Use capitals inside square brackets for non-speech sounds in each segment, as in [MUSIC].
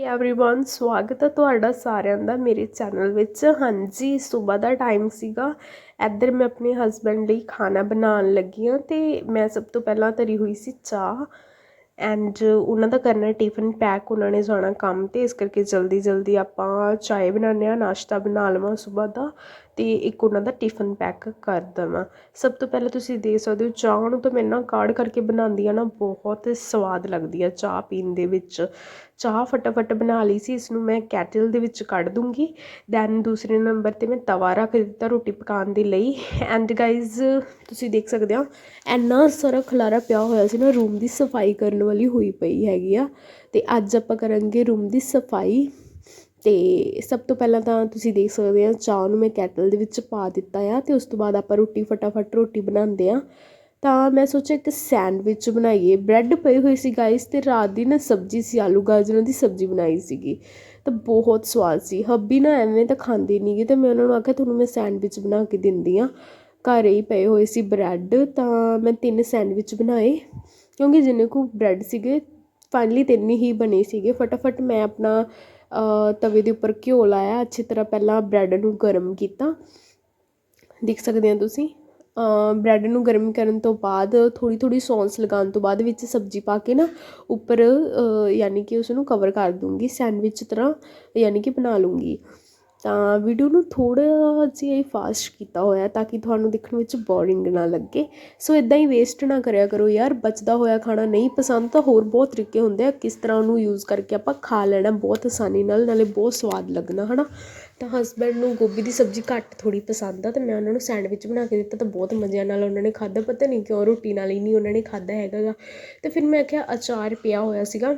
ਹੇ everyone ਸਵਾਗਤ ਹੈ ਤੁਹਾਡਾ ਸਾਰਿਆਂ ਦਾ ਮੇਰੇ ਚੈਨਲ ਵਿੱਚ। ਹਾਂਜੀ, ਸਵੇਰ ਦਾ ਟਾਈਮ ਸੀਗਾ। ਇੱਧਰ ਮੈਂ ਆਪਣੇ ਹਸਬੰਡ ਲਈ ਖਾਣਾ ਬਣਾਉਣ ਲੱਗੀ ਹਾਂ ਤੇ ਮੈਂ ਸਭ ਤੋਂ ਪਹਿਲਾਂ ਤਰੀ ਹੋਈ ਸੀ ਚਾਹ। ਐਂਡ ਉਹਨਾਂ ਦਾ ਕਰਨਾ ਟਿਫਨ ਪੈਕ ਉਹਨਾਂ ਨੇ ਜਾਣਾ ਕੰਮ ਤੇ ਇਸ ਕਰਕੇ ਜਲਦੀ ਜਲਦੀ ਆਪਾਂ ਚਾਹ ਬਣਾਉਂਦੇ ਆ ਨਾਸ਼ਤਾ ਬਣਾ ਲਵਾਂ ਸਵੇਰ ਦਾ। ਅਤੇ ਇੱਕ ਉਹਨਾਂ ਦਾ ਟਿਫਨ ਪੈਕ ਕਰ ਦੇਵਾਂ। ਸਭ ਤੋਂ ਪਹਿਲਾਂ ਤੁਸੀਂ ਦੇਖ ਸਕਦੇ ਹੋ, ਚਾਹ ਨੂੰ ਤਾਂ ਮੈਂ ਨਾ ਕਾੜ ਕਰਕੇ ਬਣਾਉਂਦੀ ਹਾਂ ਨਾ, ਬਹੁਤ ਸਵਾਦ ਲੱਗਦੀ ਆ ਚਾਹ ਪੀਣ ਦੇ ਵਿੱਚ। ਚਾਹ ਫਟਾਫਟ ਬਣਾ ਲਈ ਸੀ, ਇਸ ਨੂੰ ਮੈਂ ਕੈਟਲ ਦੇ ਵਿੱਚ ਕੱਢ ਦੂੰਗੀ। ਦੈਨ ਦੂਸਰੇ ਨੰਬਰ ਤੇ ਮੈਂ ਤਵਾ ਰੱਖ ਦਿੱਤਾ ਰੋਟੀ ਪਕਾਉਣ ਦੇ ਲਈ। ਐਂਡ ਗਾਈਜ਼ ਤੁਸੀਂ ਦੇਖ ਸਕਦੇ ਹੋ, ਇੰਨਾ ਸਾਰਾ ਖਲਾਰਾ ਪਿਆ ਹੋਇਆ ਸੀ ਨਾ ਰੂਮ ਦੀ ਸਫ਼ਾਈ ਕਰਨ ਵਾਲੀ ਹੋਈ ਪਈ ਹੈਗੀ ਆ। ਤੇ ਅੱਜ ਆਪਾਂ ਕਰਾਂਗੇ ਰੂਮ ਦੀ ਸਫ਼ਾਈ। ਅਤੇ ਸਭ ਤੋਂ ਪਹਿਲਾਂ ਤਾਂ ਤੁਸੀਂ ਦੇਖ ਸਕਦੇ ਆ, ਚਾਹ ਨੂੰ ਮੈਂ ਕੈਟਲ ਦੇ ਵਿੱਚ ਪਾ ਦਿੱਤਾ ਆ ਅਤੇ ਉਸ ਤੋਂ ਬਾਅਦ ਆਪਾਂ ਰੋਟੀ ਫਟਾਫਟ ਰੋਟੀ ਬਣਾਉਂਦੇ ਹਾਂ ਤਾਂ ਮੈਂ ਸੋਚਿਆ ਇੱਕ ਸੈਂਡਵਿਚ ਬਣਾਈਏ। ਬ੍ਰੈਡ ਪਈ ਹੋਈ ਸੀ ਗਾਇਸ ਅਤੇ ਰਾਤ ਦੀ ਨਾ ਸਬਜ਼ੀ ਸੀ, ਆਲੂ ਗਾਜਰਾਂ ਦੀ ਸਬਜ਼ੀ ਬਣਾਈ ਸੀਗੀ। ਤਾਂ ਬਹੁਤ ਸਵਾਦ ਸੀ। ਹੱਬੀ ਨਾ ਐਵੇਂ ਤਾਂ ਖਾਂਦੀ ਨਹੀਂਗੀ ਅਤੇ ਮੈਂ ਉਹਨਾਂ ਨੂੰ ਆਖਿਆ, ਤੁਹਾਨੂੰ ਮੈਂ ਸੈਂਡਵਿਚ ਬਣਾ ਕੇ ਦਿੰਦੀ ਹਾਂ ਘਰ ਹੀ ਪਏ ਹੋਏ ਸੀ ਬ੍ਰੈਡ। ਤਾਂ ਮੈਂ ਤਿੰਨ ਸੈਂਡਵਿਚ ਬਣਾਏ ਕਿਉਂਕਿ ਜਿੰਨੇ ਕੁ ਬ੍ਰੈਡ ਸੀਗੇ ਫਾਈਨਲੀ ਤਿੰਨ ਹੀ ਬਣੇ ਸੀਗੇ। ਫਟਾਫਟ ਮੈਂ ਆਪਣਾ ਤਵੇ ਦੇ ਉੱਪਰ ਘਿਓ ਲਾਇਆ, ਅੱਛੀ ਤਰ੍ਹਾਂ ਪਹਿਲਾਂ ਬ੍ਰੈਡ ਨੂੰ ਗਰਮ ਕੀਤਾ। ਦੇਖ ਸਕਦੇ ਹੋ ਤੁਸੀਂ ਬ੍ਰੈਡ ਨੂੰ ਗਰਮ ਕਰਨ ਤੋਂ ਬਾਅਦ ਥੋੜ੍ਹੀ ਥੋੜ੍ਹੀ ਸੌਂਸ ਲਗਾਉਣ ਤੋਂ ਬਾਅਦ ਵਿੱਚ ਸਬਜ਼ੀ ਪਾ ਕੇ ਨਾ ਉੱਪਰ ਯਾਨੀ ਕਿ ਉਸ ਨੂੰ ਕਵਰ ਕਰ ਦੂੰਗੀ ਸੈਂਡਵਿਚ ਤਰ੍ਹਾਂ ਯਾਨੀ ਕਿ ਬਣਾ ਲੂੰਗੀ। ਤਾਂ ਵੀਡੀਓ ਨੂੰ ਥੋੜ੍ਹਾ ਜਿਹਾ ਹੀ ਫਾਸਟ ਕੀਤਾ ਹੋਇਆ ਤਾਂ ਕਿ ਤੁਹਾਨੂੰ ਦੇਖਣ ਵਿੱਚ ਬੋਰਿੰਗ ਨਾ ਲੱਗੇ। ਸੋ ਇੱਦਾਂ ਹੀ ਵੇਸਟ ਨਾ ਕਰਿਆ ਕਰੋ ਯਾਰ, ਬਚਦਾ ਹੋਇਆ ਖਾਣਾ ਨਹੀਂ ਪਸੰਦ ਤਾਂ ਹੋਰ ਬਹੁਤ ਤਰੀਕੇ ਹੁੰਦੇ ਆ। ਕਿਸ ਤਰ੍ਹਾਂ ਉਹਨੂੰ ਯੂਜ਼ ਕਰਕੇ ਆਪਾਂ ਖਾ ਲੈਣਾ ਬਹੁਤ ਆਸਾਨੀ ਨਾਲ, ਨਾਲੇ ਬਹੁਤ ਸਵਾਦ ਲੱਗਣਾ, ਹਨਾ? ਤਾਂ ਹਸਬੈਂਡ ਨੂੰ ਗੋਭੀ ਦੀ ਸਬਜ਼ੀ ਘੱਟ ਥੋੜ੍ਹੀ ਪਸੰਦ ਆ ਤੇ ਮੈਂ ਉਹਨਾਂ ਨੂੰ ਸੈਂਡਵਿਚ ਬਣਾ ਕੇ ਦਿੱਤਾ ਤਾਂ ਬਹੁਤ ਮਜ਼ੇ ਨਾਲ ਉਹਨਾਂ ਨੇ ਖਾਧਾ। ਪਤਾ ਨਹੀਂ ਕਿਉਂ ਰੋਟੀ ਨਾਲ ਹੀ ਨਹੀਂ ਉਹਨਾਂ ਨੇ ਖਾਧਾ ਹੈਗਾ ਗਾ। ਤੇ ਫਿਰ ਮੈਂ ਆਖਿਆ ਅਚਾਰ ਪਿਆ ਹੋਇਆ ਸੀਗਾ।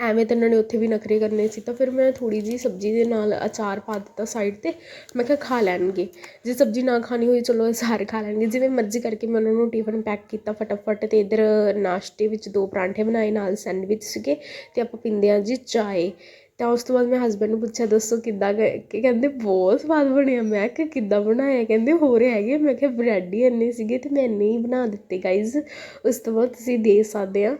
ਐਵੇਂ ਤਾਂ ਉਹਨਾਂ ਨੇ ਉੱਥੇ ਵੀ ਨਖਰੇ ਕਰਨੇ ਸੀ, ਤਾਂ ਫਿਰ ਮੈਂ ਥੋੜ੍ਹੀ ਜਿਹੀ ਸਬਜ਼ੀ ਦੇ ਨਾਲ ਅਚਾਰ ਪਾ ਦਿੱਤਾ ਸਾਈਡ ਤੇ, ਮੈਂ ਕਿਹਾ ਖਾ ਲੈਣਗੇ। ਜੇ ਸਬਜ਼ੀ ਨਾ ਖਾਣੀ ਹੋਈ, ਚਲੋ ਅਚਾਰ ਖਾ ਲੈਣਗੇ। ਜਿਵੇਂ ਮਰਜ਼ੀ ਕਰਕੇ ਮੈਂ ਉਹਨਾਂ ਨੂੰ ਟਿਫਨ ਪੈਕ ਕੀਤਾ ਫਟਾਫਟ ਅਤੇ ਇੱਧਰ ਨਾਸ਼ਤੇ ਵਿੱਚ ਦੋ ਪਰਾਂਠੇ ਬਣਾਏ, ਨਾਲ ਸੈਂਡਵਿਚ ਸੀਗੇ ਅਤੇ ਆਪਾਂ ਪੀਂਦੇ ਹਾਂ ਜੀ ਚਾਏ। ਤਾਂ ਉਸ ਤੋਂ ਬਾਅਦ ਮੈਂ ਹਸਬੈਂਡ ਨੂੰ ਪੁੱਛਿਆ, ਦੱਸੋ ਕਿੱਦਾਂ ਕਿ ਕਹਿੰਦੇ, ਬਹੁਤ ਸਵਾਦ ਬਣਿਆ। ਮੈਂ ਕਿ ਕਿੱਦਾਂ ਬਣਾਇਆ? ਕਹਿੰਦੇ, ਹੋਰ ਹੈਗੇ। ਮੈਂ ਕਿਹਾ ਬ੍ਰੈਡ ਹੀ ਇੰਨੇ ਸੀਗੇ ਅਤੇ ਮੈਂ ਇੰਨੇ ਹੀ ਬਣਾ ਦਿੱਤੇ ਗਾਈਜ਼ ਉਸ ਤੋਂ ਬਾਅਦ ਤੁਸੀਂ ਦੇ ਸਕਦੇ ਆ।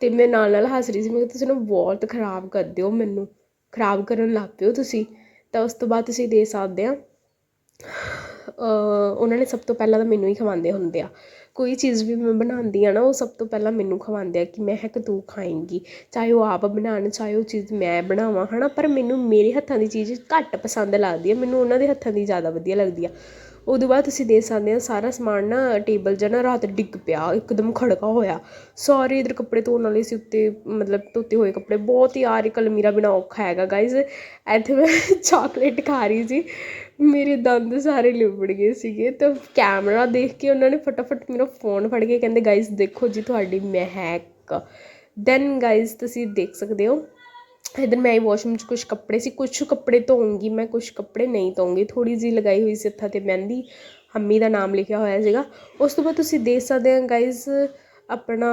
ਅਤੇ ਮੈਂ ਨਾਲ ਨਾਲ ਹੱਸ ਰਹੀ ਸੀ, ਮੈਂ ਕਿਹਾ ਤੁਸੀਂ ਨਾ ਬਹੁਤ ਖਰਾਬ ਕਰਦੇ ਹੋ ਮੈਨੂੰ, ਖਰਾਬ ਕਰਨ ਲੱਗ ਪਏ ਹੋ ਤੁਸੀਂ। ਤਾਂ ਉਸ ਤੋਂ ਬਾਅਦ ਤੁਸੀਂ ਦੇ ਸਕਦੇ ਆ। ਉਹਨਾਂ ਨੇ ਸਭ ਤੋਂ ਪਹਿਲਾਂ ਤਾਂ ਮੈਨੂੰ ਹੀ ਖਵਾਉਂਦੇ ਹੁੰਦੇ ਆ। ਕੋਈ ਚੀਜ਼ ਵੀ ਮੈਂ ਬਣਾਉਂਦੀ ਆ ਨਾ, ਉਹ ਸਭ ਤੋਂ ਪਹਿਲਾਂ ਮੈਨੂੰ ਖਵਾਉਂਦੇ ਆ ਕਿ ਮੈਂ ਕਿ ਤੂੰ ਖਾਏਂਗੀ। ਚਾਹੇ ਉਹ ਆਪ ਬਣਾਉਣ, ਚਾਹੇ ਉਹ ਚੀਜ਼ ਮੈਂ ਬਣਾਵਾਂ ਹੈ ਨਾ ਪਰ ਮੈਨੂੰ ਮੇਰੇ ਹੱਥਾਂ ਦੀ ਚੀਜ਼ ਘੱਟ ਪਸੰਦ ਲੱਗਦੀ ਹੈ ਮੈਨੂੰ ਉਹਨਾਂ ਦੇ ਹੱਥਾਂ ਦੀ ਜ਼ਿਆਦਾ ਵਧੀਆ ਲੱਗਦੀ ਆ। ਉਹਦੇ ਬਾਅਦ ਤੁਸੀਂ ਦੇਖ ਸਕਦੇ ਆ ਸਾਰਾ ਸਮਾਨ ਨਾ ਟੇਬਲ ਜਿਹਾ ਨਾ ਰਾਤ ਡਿੱਗ ਪਿਆ, ਇੱਕਦਮ ਖੜਕਾ ਹੋਇਆ। ਸਾਰੇ ਇੱਧਰ ਕੱਪੜੇ ਧੋਣ ਵਾਲੇ ਸੀ, ਉੱਤੇ ਮਤਲਬ ਧੋਤੇ ਹੋਏ ਕੱਪੜੇ। ਬਹੁਤ ਹੀ ਯਾਰ ਕਲਮੀਰਾ ਬਿਨਾ ਔਖਾ ਹੈਗਾ ਗਾਇਜ਼ ਇੱਥੇ ਮੈਂ [LAUGHS] ਚਾਕਲੇਟ ਖਾ ਰਹੀ ਸੀ। ਮੇਰੇ ਦੰਦ ਸਾਰੇ ਲਿਬੜ ਗਏ ਸੀਗੇ ਤਾਂ ਕੈਮਰਾ ਦੇਖ ਕੇ ਉਹਨਾਂ ਨੇ ਫਟਾਫਟ ਮੇਰਾ ਫੋਨ ਫੜ ਕੇ ਕਹਿੰਦੇ ਗਾਇਜ਼ ਦੇਖੋ ਜੀ, ਤੁਹਾਡੀ ਮਹਿਕ। ਦੈਨ ਗਾਇਜ਼ ਤੁਸੀਂ ਦੇਖ ਸਕਦੇ ਹੋ ਇਧਰ ਮੈਂ ਵਾਸ਼ਰੂਮ 'ਚ ਕੁਝ ਕੱਪੜੇ ਸੀ ਕੁਝ ਕੱਪੜੇ ਧੋਉਂਗੀ ਮੈਂ ਕੁਛ ਕੱਪੜੇ ਨਹੀਂ ਧੋਉਂਗੀ ਥੋੜ੍ਹੀ ਜਿਹੀ ਲਗਾਈ ਹੋਈ ਸੀ ਹੱਥਾਂ ਤੇ ਮਹਿੰਦੀ ਹੰਮੀ ਦਾ ਨਾਮ ਲਿਖਿਆ ਹੋਇਆ ਸੀਗਾ। ਉਸ ਤੋਂ ਬਾਅਦ ਤੁਸੀਂ ਦੇਖ ਸਕਦੇ ਆ ਗਾਈਜ਼ ਆਪਣਾ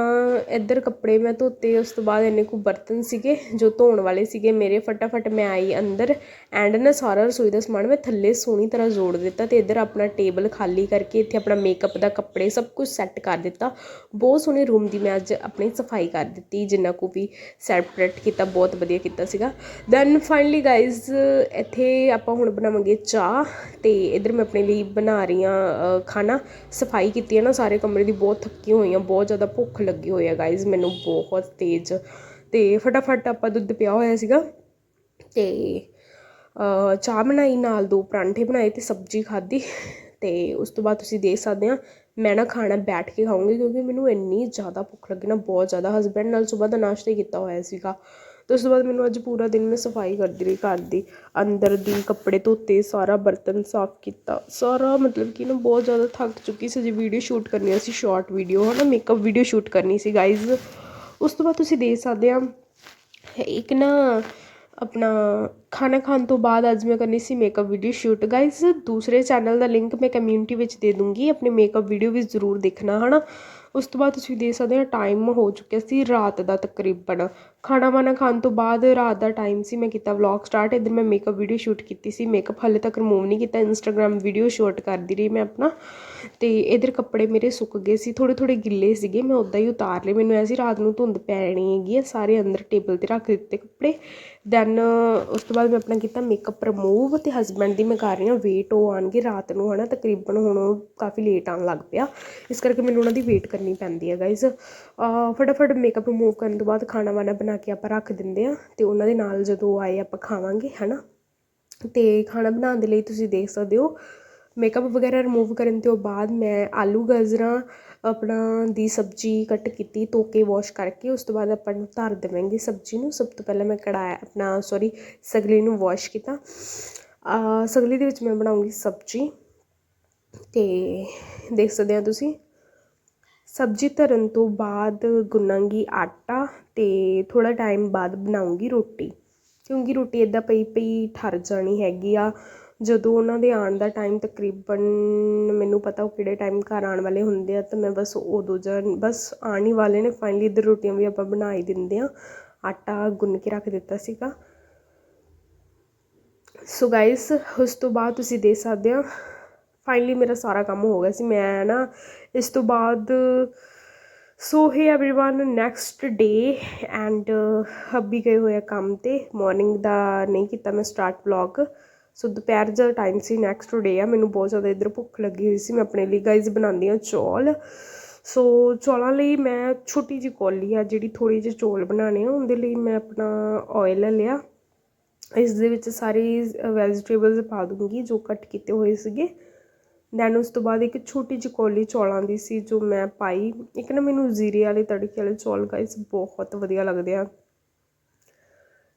ਇੱਧਰ ਕੱਪੜੇ ਮੈਂ ਧੋਤੇ, ਉਸ ਤੋਂ ਬਾਅਦ ਇੰਨੇ ਕੁ ਬਰਤਨ ਸੀਗੇ ਜੋ ਧੋਣ ਵਾਲੇ ਸੀਗੇ ਮੇਰੇ। ਫਟਾਫਟ ਮੈਂ ਆਈ ਅੰਦਰ ਐਂਡ ਨਾ ਸਾਰਾ ਰਸੋਈ ਦਾ ਸਮਾਨ ਮੈਂ ਥੱਲੇ ਸੋਹਣੀ ਤਰ੍ਹਾਂ ਜੋੜ ਦਿੱਤਾ ਅਤੇ ਇੱਧਰ ਆਪਣਾ ਟੇਬਲ ਖਾਲੀ ਕਰਕੇ ਇੱਥੇ ਆਪਣਾ ਮੇਕਅਪ ਦਾ ਕੱਪੜੇ ਸਭ ਕੁਝ ਸੈੱਟ ਕਰ ਦਿੱਤਾ। ਬਹੁਤ ਸੋਹਣੇ ਰੂਮ ਦੀ ਮੈਂ ਅੱਜ ਆਪਣੀ ਸਫ਼ਾਈ ਕਰ ਦਿੱਤੀ, ਜਿੰਨਾ ਕੁ ਵੀ ਸੈਪਰੇਟ ਕੀਤਾ, ਬਹੁਤ ਵਧੀਆ ਕੀਤਾ ਸੀਗਾ। ਦੈਨ ਫਾਈਨਲੀ ਗਾਇਜ਼ ਇੱਥੇ ਆਪਾਂ ਹੁਣ ਬਣਾਵਾਂਗੇ ਚਾਹ ਅਤੇ ਇੱਧਰ ਮੈਂ ਆਪਣੇ ਲਈ ਬਣਾ ਰਹੀ ਹਾਂ ਖਾਣਾ। ਸਫ਼ਾਈ ਕੀਤੀ ਹੈ ਨਾ, ਸਾਰੇ ਕਮਰੇ ਦੀ ਬਹੁਤ ਥੱਕੀ ਹੋਈ ਆ ਬਹੁਤ ਜ਼ਿਆਦਾ ਭੁੱਖ ਲੱਗੀ ਹੋਈ ਆ ਗਾਇਜ਼ ਮੈਨੂੰ ਬਹੁਤ ਤੇਜ਼। ਤੇ ਫਟਾਫਟ ਆਪਾਂ ਦੁੱਧ ਪਿਆ ਹੋਇਆ ਸੀਗਾ ਤੇ ਚਾਹ ਬਣਾਈ, ਨਾਲ ਦੋ ਪਰਾਂਠੇ ਬਣਾਏ ਤੇ ਸਬਜ਼ੀ ਖਾਧੀ। ਤੇ ਉਸ ਤੋਂ ਬਾਅਦ ਤੁਸੀਂ ਦੇਖ ਸਕਦੇ ਆ, ਮੈਂ ਨਾ ਖਾਣਾ ਬੈਠ ਕੇ ਖਾਉਂਗੀ ਕਿਉਂਕਿ ਮੈਨੂੰ ਇੰਨੀ ਜ਼ਿਆਦਾ ਭੁੱਖ ਲੱਗੀ ਨਾ, ਬਹੁਤ ਜ਼ਿਆਦਾ। ਹਸਬੈਂਡ ਨਾਲ ਸਵੇਰ ਦਾ ਨਾਸ਼ਤਾ ਕੀਤਾ ਹੋਇਆ ਸੀਗਾ। ਅਤੇ ਉਸ ਤੋਂ ਬਾਅਦ ਮੈਨੂੰ ਅੱਜ ਪੂਰਾ ਦਿਨ ਮੈਂ ਸਫ਼ਾਈ ਕਰਦੀ ਰਹੀ ਘਰ ਦੀ, ਅੰਦਰ ਦੀ, ਕੱਪੜੇ ਧੋਤੇ, ਸਾਰਾ ਬਰਤਨ ਸਾਫ਼ ਕੀਤਾ। ਸਾਰਾ ਮਤਲਬ ਕਿ ਨਾ ਬਹੁਤ ਜ਼ਿਆਦਾ ਥੱਕ ਚੁੱਕੀ ਸੀ ਜੀ ਵੀਡੀਓ ਸ਼ੂਟ ਕਰਨੀਆਂ ਸੀ ਸ਼ੋਰਟ ਵੀਡੀਓ ਹੈ ਨਾ ਮੇਕਅਪ ਵੀਡੀਓ ਸ਼ੂਟ ਕਰਨੀ ਸੀ ਗਾਈਜ਼ ਉਸ ਤੋਂ ਬਾਅਦ ਤੁਸੀਂ ਦੇਖ ਸਕਦੇ ਆ, ਇੱਕ ਨਾ ਆਪਣਾ ਖਾਣਾ ਖਾਣ ਤੋਂ ਬਾਅਦ ਅੱਜ ਮੈਂ ਕਰਨੀ ਸੀ ਮੇਕਅਪ ਵੀਡੀਓ ਸ਼ੂਟ ਗਾਇਜ਼ ਦੂਸਰੇ ਚੈਨਲ ਦਾ ਲਿੰਕ ਮੈਂ ਕਮਿਊਨਿਟੀ ਵਿੱਚ ਦੇ ਦੂੰਗੀ, ਆਪਣੇ ਮੇਕਅਪ ਵੀਡੀਓ ਵੀ ਜ਼ਰੂਰ ਦੇਖਣਾ, ਹਨਾ। ਉਸ ਤੋਂ ਬਾਅਦ ਤੁਸੀਂ ਦੇਖ ਸਕਦੇ ਹੋ ਟਾਈਮ ਹੋ ਚੁੱਕਿਆ ਸੀ ਰਾਤ ਦਾ ਤਕਰੀਬਨ। ਖਾਣਾ ਵਾਣਾ ਖਾਣ ਤੋਂ ਬਾਅਦ ਰਾਤ ਦਾ ਟਾਈਮ ਸੀ, ਮੈਂ ਕੀਤਾ ਵਲੋਗ ਸਟਾਰਟ ਇੱਧਰ ਮੈਂ ਮੇਕਅਪ ਵੀਡੀਓ ਸ਼ੂਟ ਕੀਤੀ ਸੀ। ਮੇਕਅਪ ਹਾਲੇ ਤੱਕ ਰਿਮੂਵ ਨਹੀਂ ਕੀਤਾ ਇੰਸਟਾਗ੍ਰam ਵੀਡੀਓ ਸ਼ੂਟ ਕਰਦੀ ਰਹੀ ਮੈਂ ਆਪਣਾ। ਤੇ ਇੱਧਰ ਕੱਪੜੇ ਮੇਰੇ ਸੁੱਕ ਗਏ ਸੀ ਥੋੜੇ ਥੋੜੇ ਗਿੱਲੇ ਸੀਗੇ, ਮੈਂ ਉਦਾਂ ਹੀ ਉਤਾਰ ਲਏ। ਮੈਨੂੰ ਐਸੀ ਰਾਤ ਨੂੰ ਧੁੰਦ ਪੈਣੀ ਹੈਗੀ ਆ, ਸਾਰੇ ਅੰਦਰ ਟੇਬਲ ਤੇ ਰੱਖ ਦਿੱਤੇ ਕੱਪੜੇ। ਦੈਨ ਉਸ ਤੋਂ ਬਾਅਦ ਮੈਂ ਆਪਣਾ ਕੀਤਾ ਮੇਕਅਪ ਰਿਮੂਵ ਤੇ ਹਸਬੈਂਡ ਦੀ ਮੈਂ ਕਰ ਰਹੀ ਹਾਂ ਵੇਟ ਉਹ ਆਣਗੇ ਰਾਤ ਨੂੰ, ਹਨਾ। ਤਕਰੀਬਨ ਹੁਣ ਉਹ ਕਾਫੀ ਲੇਟ ਆਉਣ ਲੱਗ ਪਿਆ। ਇਸ ਕਰਕੇ ਮੈਨੂੰ ਉਹਨਾਂ ਦੀ ਵੇਟ ਕਰਨੀ ਪੈਂਦੀ ਹੈ ਗਾਇਜ਼ ਫਟਾਫਟ ਮੇਕਅਪ ਰਿਮੂਵ ਕਰਨ ਤੋਂ ਬਾਅਦ ਖਾਣਾ ਵਾਣਾ ਬਣਾ ਕੇ ਆਪਾਂ ਰੱਖ ਦਿੰਦੇ ਹਾਂ ਅਤੇ ਉਹਨਾਂ ਦੇ ਨਾਲ ਜਦੋਂ ਆਏ ਆਪਾਂ ਖਾਵਾਂਗੇ ਹੈ ਨਾ ਅਤੇ ਖਾਣਾ ਬਣਾਉਣ ਦੇ ਲਈ ਤੁਸੀਂ ਦੇਖ ਸਕਦੇ ਹੋ ਮੇਕਅਪ ਵਗੈਰਾ ਰਿਮੂਵ ਕਰਨ ਤੋਂ ਬਾਅਦ ਮੈਂ ਆਲੂ ਗਾਜਰਾਂ, ਆਪਣਾ ਦੀ ਸਬਜ਼ੀ ਕੱਟ ਕੀਤੀ ਧੋ ਕੇ ਵਾਸ਼ ਕਰਕੇ, ਉਸ ਤੋਂ ਬਾਅਦ ਆਪਾਂ ਨੂੰ ਧਰ ਦੇਵਾਂਗੇ ਸਬਜ਼ੀ ਨੂੰ। ਸਭ ਤੋਂ ਪਹਿਲਾਂ ਮੈਂ ਕੜਾਇਆ ਆਪਣਾ ਸੌਰੀ ਸਗਲੀ ਨੂੰ ਵਾਸ਼ ਕੀਤਾ। ਸਗਲੀ ਦੇ ਵਿੱਚ ਮੈਂ ਬਣਾਉਂਗੀ ਸਬਜ਼ੀ। ਤੇ ਦੇਖ ਸਕਦੇ ਹੋ ਤੁਸੀਂ ਸਬਜ਼ੀ ਧਰਨ ਤੋਂ ਬਾਅਦ ਗੁੰਨਾਂਗੀ ਆਟਾ ਅਤੇ ਥੋੜ੍ਹਾ ਟਾਈਮ ਬਾਅਦ ਬਣਾਉਂਗੀ ਰੋਟੀ। ਕਿਉਂਕਿ ਰੋਟੀ ਇੱਦਾਂ ਪਈ ਪਈ ਠਰ ਜਾਣੀ ਹੈਗੀ ਆ। ਜਦੋਂ ਉਹਨਾਂ ਦੇ ਆਉਣ ਦਾ ਟਾਈਮ ਤਕਰੀਬਨ ਮੈਨੂੰ ਪਤਾ ਉਹ ਕਿਹੜੇ ਟਾਈਮ ਘਰ ਆਉਣ ਵਾਲੇ ਹੁੰਦੇ ਆ, ਤਾਂ ਮੈਂ ਬਸ ਉਦੋਂ ਜਾਂ, ਬਸ ਆਉਣ ਹੀ ਵਾਲੇ ਨੇ ਫਾਈਨਲੀ ਇੱਧਰ ਰੋਟੀਆਂ ਵੀ ਆਪਾਂ ਬਣਾ ਹੀ ਦਿੰਦੇ ਹਾਂ। ਆਟਾ ਗੁੰਨ ਕੇ ਰੱਖ ਦਿੱਤਾ ਸੀਗਾ। ਸੋ ਗਾਇਸ ਉਸ ਤੋਂ ਬਾਅਦ ਤੁਸੀਂ ਦੇਖ ਸਕਦੇ ਆ ਫਾਈਨਲੀ ਮੇਰਾ ਸਾਰਾ ਕੰਮ ਹੋ ਗਿਆ ਸੀ। ਮੈਂ ਨਾ ਇਸ ਤੋਂ ਬਾਅਦ ਸੋ ਹੈ everyone next day and hubby ਗਏ ਹੋਏ ਆ ਕੰਮ ਤੇ ਮਾਰਨਿੰਗ ਦਾ ਨਹੀਂ ਕੀਤਾ ਮੈਂ ਸਟਾਰਟ ਵਲੌਗ ਸੋ ਦੁਪਹਿਰ ਦਾ ਟਾਈਮ ਸੀ ਨੈਕਸਟ ਡੇ ਆ ਮੈਨੂੰ ਬਹੁਤ ਜ਼ਿਆਦਾ ਇੱਧਰ ਭੁੱਖ ਲੱਗੀ ਹੋਈ ਸੀ ਮੈਂ ਆਪਣੇ ਲਈ ਗਾਈਜ਼ ਬਣਾਉਂਦੀ ਆ ਚੌਲ ਸੋ ਚੌਲਾਂ ਲਈ ਮੈਂ ਛੋਟੀ ਜਿਹੀ ਕੌਲੀ ਆ ਜਿਹੜੀ ਥੋੜੀ ਜਿਹੀ ਚੌਲ ਬਣਾਉਣੇ ਆ ਉਹਦੇ ਲਈ ਮੈਂ ਆਪਣਾ ਆਇਲ ਲਿਆ ਇਸ ਦੇ ਵਿੱਚ ਸਾਰੀ ਵੈਜੀਟੇਬਲਸ ਪਾ ਦੂੰਗੀ ਜੋ ਕੱਟ ਕੀਤੇ ਹੋਏ ਸੀਗੇ ਦੈਨ ਉਸ ਤੋਂ ਬਾਅਦ ਇੱਕ ਛੋਟੀ ਜਿਹੀ ਕੌਲੀ ਚੌਲਾਂ ਦੀ ਸੀ ਜੋ ਮੈਂ ਪਾਈ। ਇੱਕ ਨਾ ਮੈਨੂੰ ਜ਼ੀਰੇ ਵਾਲੇ, ਤੜਕੇ ਵਾਲੇ ਚੌਲ ਗਾਇਸ ਬਹੁਤ ਵਧੀਆ ਲੱਗਦੇ ਆ।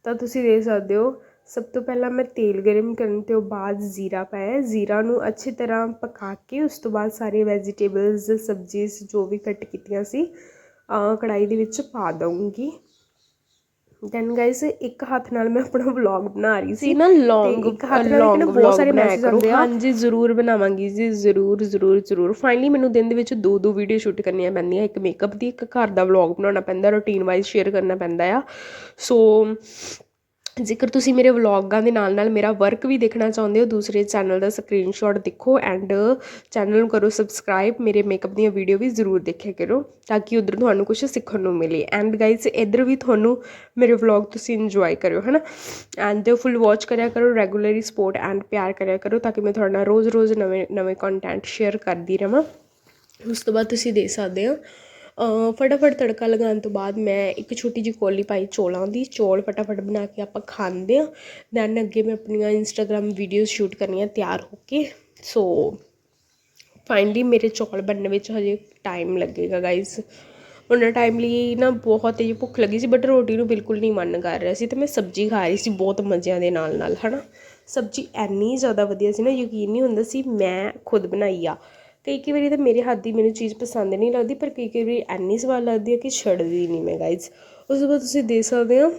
ਤਾਂ ਤੁਸੀਂ ਦੇਖ ਸਕਦੇ ਹੋ, ਸਭ ਤੋਂ ਪਹਿਲਾਂ ਮੈਂ ਤੇਲ ਗਰਮ ਕਰਨ ਤੋਂ ਬਾਅਦ ਜ਼ੀਰਾ ਪਾਇਆ। ਜ਼ੀਰਾ ਨੂੰ ਅੱਛੀ ਤਰ੍ਹਾਂ ਪਕਾ ਕੇ ਉਸ ਤੋਂ ਬਾਅਦ ਸਾਰੇ ਵੈਜੀਟੇਬਲਸ ਸਬਜ਼ੀਆਂ ਜੋ ਵੀ ਕੱਟ ਕੀਤੀਆਂ ਸੀ, ਅਹ ਕੜਾਈ ਦੇ ਵਿੱਚ ਪਾ ਦਊਂਗੀ। ਦੈਨ ਗਾਇਸ ਇੱਕ ਹੱਥ ਨਾਲ ਮੈਂ ਆਪਣਾ ਵਲੌਗ ਬਣਾ ਰਹੀ ਸੀ ਨਾ ਲੌਂਗ ਇੱਕ ਹੱਥ ਨਾਲ ਇੱਕ ਨਾ ਬਹੁਤ ਸਾਰੇ ਮੈਸੇਜ ਆਉਂਦੇ ਆ। ਹਾਂਜੀ ਜ਼ਰੂਰ ਬਣਾਵਾਂਗੀ ਜੀ ਜ਼ਰੂਰ ਜ਼ਰੂਰ ਜ਼ਰੂਰ। ਫਾਈਨਲੀ ਮੈਨੂੰ ਦਿਨ ਦੇ ਵਿੱਚ ਦੋ ਦੋ ਵੀਡੀਓ ਸ਼ੂਟ ਕਰਨੀਆਂ ਪੈਂਦੀਆਂ। ਇੱਕ ਮੇਕਅਪ ਦੀ ਇੱਕ ਘਰ ਦਾ ਵਲੌਗ ਬਣਾਉਣਾ ਪੈਂਦਾ ਰੂਟੀਨ ਵਾਈਜ਼ ਸ਼ੇਅਰ ਕਰਨਾ ਪੈਂਦਾ ਆ। ਸੋ ਜੇਕਰ ਤੁਸੀਂ ਮੇਰੇ ਵਲੋਗਾਂ ਦੇ ਨਾਲ ਨਾਲ ਮੇਰਾ ਵਰਕ ਵੀ ਦੇਖਣਾ ਚਾਹੁੰਦੇ ਹੋ, ਦੂਸਰੇ ਚੈਨਲ ਦਾ ਸਕਰੀਨਸ਼ਾਟ ਦੇਖੋ ਐਂਡ ਚੈਨਲ ਨੂੰ ਕਰੋ ਸਬਸਕ੍ਰਾਈਬ ਮੇਰੇ ਮੇਕਅਪ ਦੀਆਂ ਵੀਡੀਓ ਵੀ ਜ਼ਰੂਰ ਦੇਖਿਆ ਕਰੋ ਤਾਂ ਕਿ ਉਧਰ ਤੁਹਾਨੂੰ ਕੁਝ ਸਿੱਖਣ ਨੂੰ ਮਿਲੇ। ਐਂਡ ਗਾਇਸ ਇੱਧਰ ਵੀ ਤੁਹਾਨੂੰ ਮੇਰੇ ਵਲੌਗ ਤੁਸੀਂ ਇੰਜੋਏ ਕਰਿਓ, ਹਨਾ? ਐਂਡ ਫੁੱਲ ਵਾਚ ਕਰਿਆ ਕਰੋ ਰੈਗੂਲਰੀ ਸਪੋਰਟ ਐਂਡ ਪਿਆਰ ਕਰਿਆ ਕਰੋ ਤਾਂ ਕਿ ਮੈਂ ਤੁਹਾਡੇ ਨਾਲ ਰੋਜ਼-ਰੋਜ਼ ਨਵੇਂ ਨਵੇਂ ਕੰਟੈਂਟ ਸ਼ੇਅਰ ਕਰਦੀ ਰਹਾਂ ਉਸ ਤੋਂ ਬਾਅਦ ਤੁਸੀਂ ਦੇਖ ਸਕਦੇ ਹੋ ਫਟਾਫਟ ਤੜਕਾ ਲਗਾਉਣ ਤੋਂ ਬਾਅਦ ਮੈਂ ਇੱਕ ਛੋਟੀ ਜਿਹੀ ਕੋਲੀ ਪਾਈ ਚੌਲਾਂ ਦੀ, ਚੌਲ ਫਟਾਫਟ ਬਣਾ ਕੇ ਆਪਾਂ ਖਾਂਦੇ ਹਾਂ। ਦੈਨ ਅੱਗੇ ਮੈਂ ਆਪਣੀਆਂ ਇੰਸਟਾਗ੍ਰਾਮ ਵੀਡੀਓਜ਼ ਸ਼ੂਟ ਕਰਨੀਆਂ ਤਿਆਰ ਹੋ ਕੇ। ਸੋ ਫਾਈਨਲੀ ਮੇਰੇ ਚੌਲ ਬਣਨ ਵਿੱਚ ਹਜੇ ਟਾਈਮ ਲੱਗੇਗਾ ਗਾਇਸ ਉਹਨਾਂ ਟਾਈਮ ਲਈ ਨਾ ਬਹੁਤ ਤੇਜ਼ ਭੁੱਖ ਲੱਗੀ ਸੀ ਬਟ ਰੋਟੀ ਨੂੰ ਬਿਲਕੁਲ ਨਹੀਂ ਮਨ ਕਰ ਰਿਹਾ ਸੀ ਤੇ ਮੈਂ ਸਬਜ਼ੀ ਖਾ ਰਹੀ ਸੀ ਬਹੁਤ ਮਜ਼ਿਆਂ ਦੇ ਨਾਲ ਨਾਲ ਹਨਾ। ਸਬਜ਼ੀ ਐਨੀ ਜ਼ਿਆਦਾ ਵਧੀਆ ਸੀ ਨਾ, ਯਕੀਨ ਨਹੀਂ ਹੁੰਦਾ ਸੀ ਮੈਂ ਖੁਦ ਬਣਾਈ ਆ। ਕਈ ਕਈ ਵਾਰੀ ਤਾਂ ਮੇਰੇ ਹੱਥ ਦੀ ਮੈਨੂੰ ਚੀਜ਼ ਪਸੰਦ ਨਹੀਂ ਲੱਗਦੀ, ਪਰ ਕਈ ਕਈ ਵਾਰੀ ਐਨੀ ਸਵਾਦ ਲੱਗਦੀ ਹੈ ਕਿ ਛੱਡਦੀ ਨਹੀਂ ਮੈਂ ਗਾਇਜ਼ ਉਸ ਤੋਂ ਬਾਅਦ ਤੁਸੀਂ ਦੇਖ ਸਕਦੇ ਹੋ,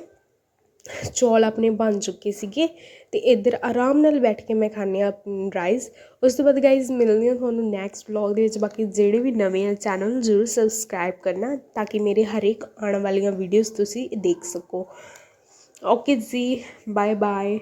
ਚੌਲ ਆਪਣੇ ਬਣ ਚੁੱਕੇ ਸੀਗੇ ਤੇ ਇੱਧਰ ਆਰਾਮ ਨਾਲ ਬੈਠ ਕੇ ਮੈਂ ਖਾਂਦੀ ਆ ਰਾਈਸ ਉਸ ਤੋਂ ਬਾਅਦ ਗਾਇਜ਼ ਮਿਲਦੀ ਹਾਂ ਤੁਹਾਨੂੰ ਨੈਕਸਟ ਵਲੌਗ ਦੇ ਵਿੱਚ। ਬਾਕੀ ਜਿਹੜੇ ਵੀ ਨਵੇਂ ਆ ਚੈਨਲ ਜ਼ਰੂਰ ਸਬਸਕ੍ਰਾਈਬ ਕਰਨਾ ਤਾਂ ਕਿ ਮੇਰੇ ਹਰੇਕ ਆਉਣ ਵਾਲੀਆਂ ਵੀਡੀਓਜ਼ ਤੁਸੀਂ ਦੇਖ ਸਕੋ। ਓਕੇ ਜੀ ਬਾਏ ਬਾਏ